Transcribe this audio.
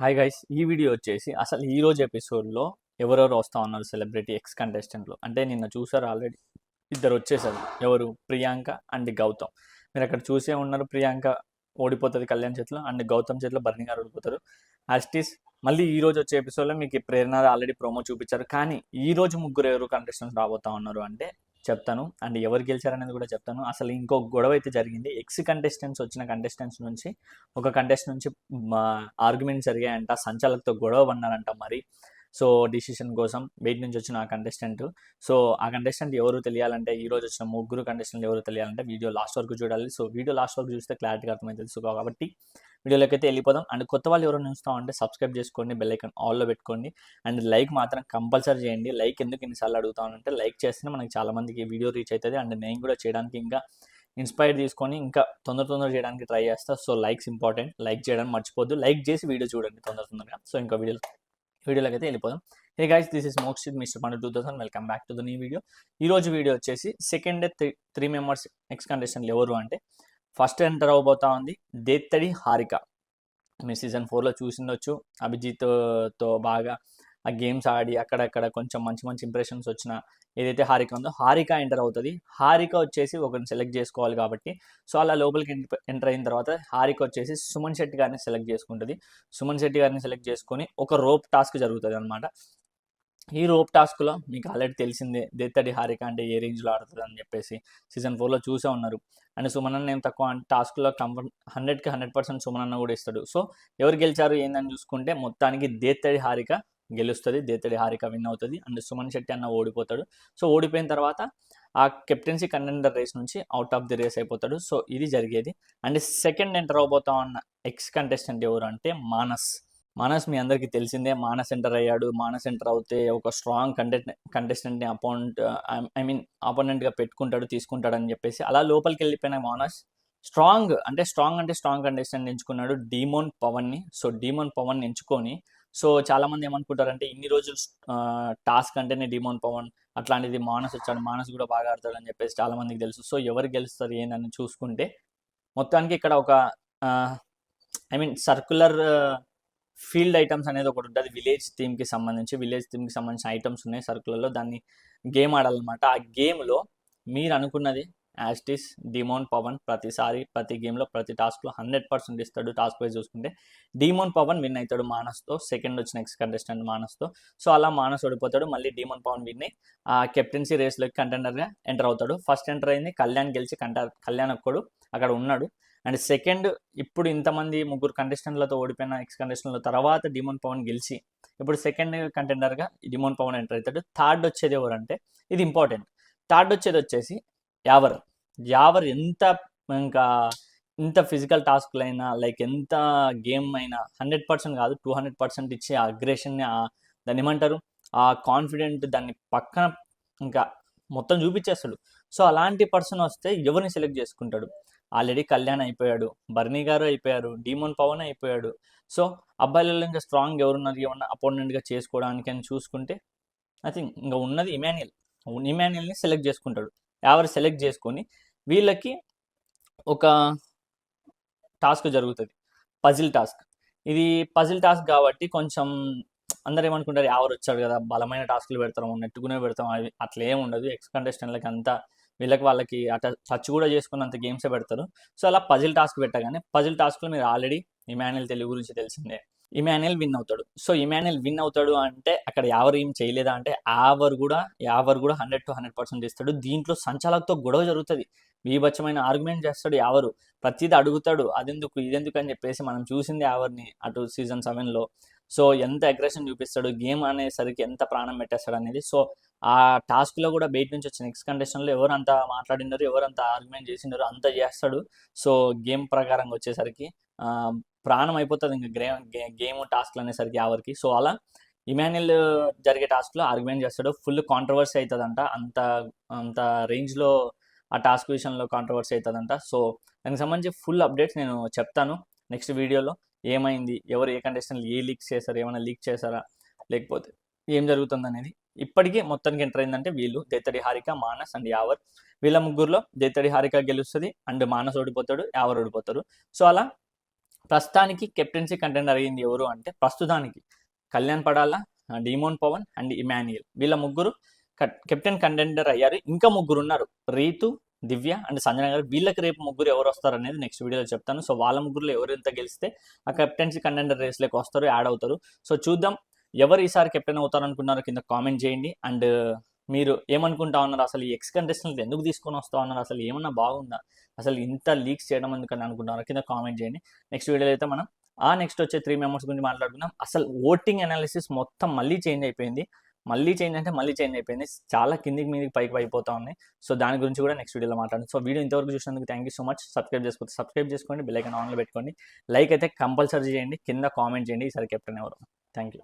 Hi guys ఈ video వచ్చేసి అసలు ఈ రోజు ఎపిసోడ్లో ఎవరెవరు వస్తా ఉన్నారు సెలబ్రిటీ ఎక్స్ కంటెస్టెంట్లు అంటే నిన్న చూసారు ఆల్రెడీ? ఇద్దరు వచ్చేసారు. ఎవరు? ప్రియాంక అండ్ గౌతమ్. మీరు అక్కడ చూసే ఉన్నారు ప్రియాంక ఓడిపోతుంది కళ్యాణ్ చేతిలో అండ్ గౌతమ్ చేతిలో బర్ని గారు ఓడిపోతారు. యాస్టీస్ మళ్ళీ ఈ రోజు వచ్చే ఎపిసోడ్లో మీకు ప్రేరణ ఆల్రెడీ ప్రోమో చూపించారు. కానీ ఈ రోజు ముగ్గురు ఎవరు కంటెస్టెంట్స్ రాబోతా ఉన్నారు అంటే చెప్తాను. అండ్ ఎవరు గెలిచారనేది కూడా చెప్తాను. అసలు ఇంకో గొడవ అయితే జరిగింది. ఎక్స్ కంటెస్టెంట్స్ వచ్చిన కంటెస్టెంట్స్ నుంచి ఒక కంటెస్ట్ నుంచి ఆర్గ్యుమెంట్ జరిగాయంట. సంచాలకుతో గొడవ పడినారంట మరి. సో డిసిషన్ కోసం బయట నుంచి వచ్చిన ఆ కంటెస్టెంట్ సో ఆ కంటెస్టెంట్ ఎవరు తెలియాలంటే ఈ రోజు వచ్చిన ముగ్గురు కంటెస్టెంట్ ఎవరు తెలియాలంటే వీడియో లాస్ట్ వరకు చూడాలి. సో వీడియో లాస్ట్ వరకు చూస్తే క్లారిటీగా అర్థమైంది సో కాబట్టి వీడియోలోకి అయితే వెళ్ళిపోదాం. అండ్ కొత్త వాళ్ళు ఎవరైనా చూస్తాం అంటే సబ్స్క్రైబ్ చేసుకోండి బెల్ ఐకన్ ఆల్లో పెట్టుకోండి. అండ్ లైక్ మాత్రం కంపల్సరీ చేయండి. లైక్ ఎందుకు ఇన్నిసార్లు అడుగుతానంటే లైక్ చేస్తేనే మనకి చాలా మందికి వీడియో రీచ్ అవుతుంది. అండ్ నేను కూడా చేయడానికి ఇంకా ఇన్స్పైర్ తీసుకొని ఇంకా తొందర తొందర చేయడానికి ట్రై చేస్తా. సో లైక్స్ ఇంపార్టెంట్ లైక్ చేయడానికి మర్చిపోద్దు లైక్ చేసి వీడియో చూడండి తొందర తొందరగా. సో ఇంకా వీడియో వీడియోలోకి అయితే వెళ్ళిపోదాం. Hey guys this is Mokshith mister Pandu two thousand welcome back to the new video ఈ రోజు వీడియో వచ్చేసి second day three three members ex కంటెస్టెంట్లు ఎవరు అంటే ఫస్ట్ ఎంటర్ అవబోతా ఉంది దేత్తడి హారిక. మీరు సీజన్ ఫోర్లో చూసిండొచ్చు. అభిజిత్తో బాగా ఆ గేమ్స్ ఆడి అక్కడక్కడ కొంచెం మంచి మంచి ఇంప్రెషన్స్ వచ్చిన ఏదైతే హారిక ఉందో హారిక ఎంటర్ అవుతుంది. హారిక వచ్చేసి ఒకరిని సెలెక్ట్ చేసుకోవాలి కాబట్టి సో అలా లోపలికి ఎంటర్ అయిన తర్వాత హారిక వచ్చేసి సుమన్ శెట్టి గారిని సెలెక్ట్ చేసుకుంటుంది. సుమన్ శెట్టి గారిని సెలెక్ట్ చేసుకొని ఒక రోప్ టాస్క్ జరుగుతుంది అనమాట ఈ రోప్ టాస్క్లో మీకు ఆల్రెడీ తెలిసిందే దేత్తడి హారిక అంటే ఏ రేంజ్లో ఆడుతుంది అని చెప్పేసి సీజన్ ఫోర్లో చూసే ఉన్నారు. అండ్ సుమన్ అన్న ఏం తక్కువ అంటే టాస్క్లో కంఫర్ట్ హండ్రెడ్కి హండ్రెడ్ పర్సెంట్ సుమన్ అన్న కూడా ఇస్తాడు. సో ఎవరు గెలిచారు ఏందని చూసుకుంటే మొత్తానికి దేత్తడి హారిక గెలుస్తుంది దేతడి హారిక విన్ అవుతుంది అండ్ సుమన్ శెట్టి అన్న ఓడిపోతాడు. సో ఓడిపోయిన తర్వాత ఆ కెప్టెన్సీ కంటెండర్ రేస్ నుంచి అవుట్ ఆఫ్ ది రేస్ అయిపోతాడు. సో ఇది జరిగేది. అండ్ సెకండ్ ఎంటర్ అవబోతా ఉన్న ఎక్స్ కంటెస్టెంట్ ఎవరు అంటే మానస్. మానస్ మీ అందరికీ తెలిసిందే. మానస్ ఎంటర్ అయ్యాడు. మానస్ ఎంటర్ అవుతే ఒక స్ట్రాంగ్ కంటెంట్ కంటెస్టెంట్ని అపోనెంట్ ఐ మీన్ ఆపోనెంట్గా పెట్టుకుంటాడు తీసుకుంటాడు అని చెప్పేసి అలా లోపలికి వెళ్ళిపోయిన మానస్ స్ట్రాంగ్ అంటే స్ట్రాంగ్ అంటే స్ట్రాంగ్ కంటెస్టెంట్ ఎంచుకున్నాడు. డీమోన్ పవన్ని సో డీమోన్ పవన్ ఎంచుకొని సో చాలా మంది ఏమనుకుంటారంటే ఇన్ని రోజులు టాస్క్ అంటేనే డిమోన్ పవన్ అట్లాంటిది మానస్ వచ్చాడు మానస్ కూడా బాగా ఆడతాడు అని చెప్పేసి చాలా మందికి తెలుసు. సో ఎవరు గెలుస్తారు ఏందని చూసుకుంటే మొత్తానికి ఇక్కడ ఒక I mean circular field items అనేది ఒకటి ఉంటుంది. విలేజ్ థీమ్కి సంబంధించి విలేజ్ థీమ్కి సంబంధించిన ఐటమ్స్ ఉన్నాయి సర్కులర్లో దాన్ని గేమ్ ఆడాలన్నమాట. ఆ గేమ్లో మీరు అనుకున్నది యాస్టిస్ డిమోన్ పవన్ ప్రతిసారి ప్రతి గేమ్లో ప్రతి టాస్క్లో హండ్రెడ్ పర్సెంట్ ఇస్తాడు టాస్క్ వైజ్ చూసుకుంటే. డిమోన్ పవన్ విన్ అవుతాడు మానస్తో సెకండ్ వచ్చిన నెక్స్ట్ కంటెస్టెంట్ మానస్తో. సో అలా మానస్ ఓడిపోతాడు మళ్ళీ డిమోన్ పవన్ విన్ అయ్యి ఆ కెప్టెన్సీ రేస్లోకి కంటెండర్గా ఎంటర్ అవుతాడు. ఫస్ట్ ఎంటర్ అయింది కళ్యాణ్ గెలిచి కంట కళ్యాణ్ ఒక్కడు అక్కడ ఉన్నాడు. అండ్ సెకండ్ ఇప్పుడు ఇంతమంది ముగ్గురు కంటెస్టెంట్లతో ఓడిపోయిన ఎక్స్ కంటెస్టెంట్ల తర్వాత డిమోన్ పవన్ గెలిచి ఇప్పుడు సెకండ్ కంటెండర్గా డిమోన్ పవన్ ఎంటర్ అవుతాడు. థర్డ్ వచ్చేది ఎవరంటే ఇది ఇంపార్టెంట్ థర్డ్ వచ్చేది వచ్చేసి యావర్. యావర్ ఎంత ఇంకా ఇంత ఫిజికల్ టాస్క్లైనా లైక్ ఎంత గేమ్ అయినా హండ్రెడ్ పర్సెంట్ కాదు టూ హండ్రెడ్ పర్సెంట్ ఇచ్చే అగ్రెషన్ని దాన్ని ఏమంటారు? ఆ కాన్ఫిడెంట్ దాన్ని పక్కన ఇంకా మొత్తం చూపించేస్తాడు. సో అలాంటి పర్సన్ వస్తే ఎవరిని సెలెక్ట్ చేసుకుంటాడు? ఆల్రెడీ కళ్యాణ్ అయిపోయాడు బర్నీ గారు అయిపోయారు డీమోన్ పవన్ అయిపోయాడు. సో అబ్బాయిలలో ఇంకా స్ట్రాంగ్ ఎవరున్నారు? ఏమన్నా అపోనెంట్గా చేసుకోవడానికి అని చూసుకుంటే ఐ థింక్ ఇంకా ఉన్నది ఇమాన్యుయల్ ఇమాన్యుయల్ని సెలెక్ట్ చేసుకుంటాడు. ఎవరు సెలెక్ట్ చేసుకొని వీళ్ళకి ఒక టాస్క్ జరుగుతుంది. Puzzle task. ఇది పజిల్ టాస్క్ కాబట్టి కొంచెం అందరు ఏమనుకుంటారు ఎవరు వచ్చాడు కదా బలమైన టాస్క్లు పెడతాము నెట్టుకునే పెడతాం అవి అట్లా ఏం ఉండదు. ఎక్స్ కంటెస్టెంట్లకి అంతా వీళ్ళకి వాళ్ళకి అట్లా టచ్ కూడా చేసుకున్నంత గేమ్సే పెడతారు. సో అలా పజిల్ టాస్క్ పెట్టగానే పజిల్ టాస్క్లో మీరు ఆల్రెడీ ఇమాన్యుల్ తెలుగు గురించి తెలిసిందే. ఇమాన్యుల్ విన్ అవుతాడు. సో ఇమాన్యుల్ విన్ అవుతాడు అంటే అక్కడ ఎవరు ఏం చేయలేదా అంటే ఆవర్ కూడా యావర్ కూడా హండ్రెడ్ టు హండ్రెడ్ పర్సెంట్ ఇస్తాడు దీంట్లో సంచాలకతో గొడవ జరుగుతుంది. బీభత్సమైన ఆర్గ్యుమెంట్ చేస్తాడు ఎవరు ప్రతిదీ అడుగుతాడు అదెందుకు ఇదెందుకు అని చెప్పేసి మనం చూసింది యావర్ని అటు సీజన్ సెవెన్లో. సో ఎంత అగ్రెషన్ చూపిస్తాడు గేమ్ అనేసరికి ఎంత ప్రాణం పెట్టేస్తాడు అనేది. సో ఆ టాస్క్లో కూడా బయట నుంచి వచ్చిన నెక్స్ట్ కండిషన్లో ఎవరు అంత మాట్లాడినారు ఎవరు అంత ఆర్గ్యుమెంట్ చేసినారు అంత చేస్తాడు. సో గేమ్ ప్రకారంగా వచ్చేసరికి ప్రాణం అయిపోతుంది ఇంకా గ్రే గేమ్ టాస్క్లు అనేసరికి ఆవరికి సో అలా ఇమాన్యుల్ జరిగే టాస్క్లో ఆర్గ్యుమెంట్ చేస్తాడు. ఫుల్ కాంట్రవర్సీ అవుతుందంట అంత అంత రేంజ్లో ఆ టాస్క్ విషయంలో కాంట్రవర్సీ అవుతుందంట సో దానికి సంబంధించి ఫుల్ అప్డేట్స్ నేను చెప్తాను నెక్స్ట్ వీడియోలో. ఏమైంది? ఎవరు ఏ కండిషన్లు ఏ లీక్ చేశారు? ఏమైనా లీక్ చేశారా? లేకపోతే ఏం జరుగుతుంది అనేది ఇప్పటికీ మొత్తానికి ఎంటర్ అయిందంటే వీళ్ళు దేతడి హారిక మానస్ అండ్ యావర్ వీళ్ళ ముగ్గురులో దేతడి హారిక గెలుస్తుంది అండ్ మానస్ ఓడిపోతాడు యావర్ ఓడిపోతారు. సో అలా ప్రస్తుతానికి కెప్టెన్సీ కంటెండర్ అయ్యింది ఎవరు అంటే ప్రస్తుతానికి కళ్యాణ్ పడాలా డిమోన్ పవన్ అండ్ ఇమాన్యుయల్. వీళ్ళ ముగ్గురు కెప్టెన్ కంటెండర్ అయ్యారు. ఇంకా ముగ్గురు ఉన్నారు. రీతు దివ్య అండ్ సంజన గారు. వీళ్ళకి రేపు ముగ్గురు ఎవరు వస్తారు అనేది నెక్స్ట్ వీడియోలో చెప్తాను. సో వాళ్ళ ముగ్గురులో ఎవరు ఎంత గెలిస్తే ఆ కెప్టెన్సీ కంటెండర్ రేస్లోకి వస్తారు యాడ్ అవుతారు. సో చూద్దాం. ఎవరు ఈసారి కెప్టెన్ అవుతారనుకున్నారో కింద కామెంట్ చేయండి. అండ్ మీరు ఏమనుకుంటా ఉన్నారు? అసలు ఈ ఎక్స్ కంటెస్టెంట్ ఎందుకు తీసుకొని వస్తా ఉన్నారు? అసలు ఏమన్నా బాగుందా? అసలు ఇంత లీక్స్ చేయడం ఎందుకని అనుకుంటున్నారు? కింద కామెంట్ చేయండి. నెక్స్ట్ వీడియోలో అయితే మనం ఆ నెక్స్ట్ వచ్చే త్రీ మెంబర్స్ గురించి మాట్లాడుకుందాం. అసలు ఓటింగ్ అనాలిసిస్ మొత్తం మళ్ళీ చేంజ్ అయిపోయింది. మళ్ళీ చేంజ్ అంటే మళ్ళీ చేంజ్ అయిపోయింది. చాలా కిందికి మీదకి పైకి పైపోతా ఉన్నాయి సో దాని గురించి కూడా నెక్స్ట్ వీడియోలో మాట్లాడండి సో వీడియో ఇంతవరకు చూసినందుకు thank you so much subscribe చేసుకోండి సబ్స్క్రైబ్ చేసుకోండి. బెల్ ఐకాన్ ఆన్లో పెట్టుకోండి. లైక్ అయితే కంపల్సరీ చేయండి. కింద కామెంట్ చేయండి. ఈసారి కెప్టెన్ ఎవరు? Thank you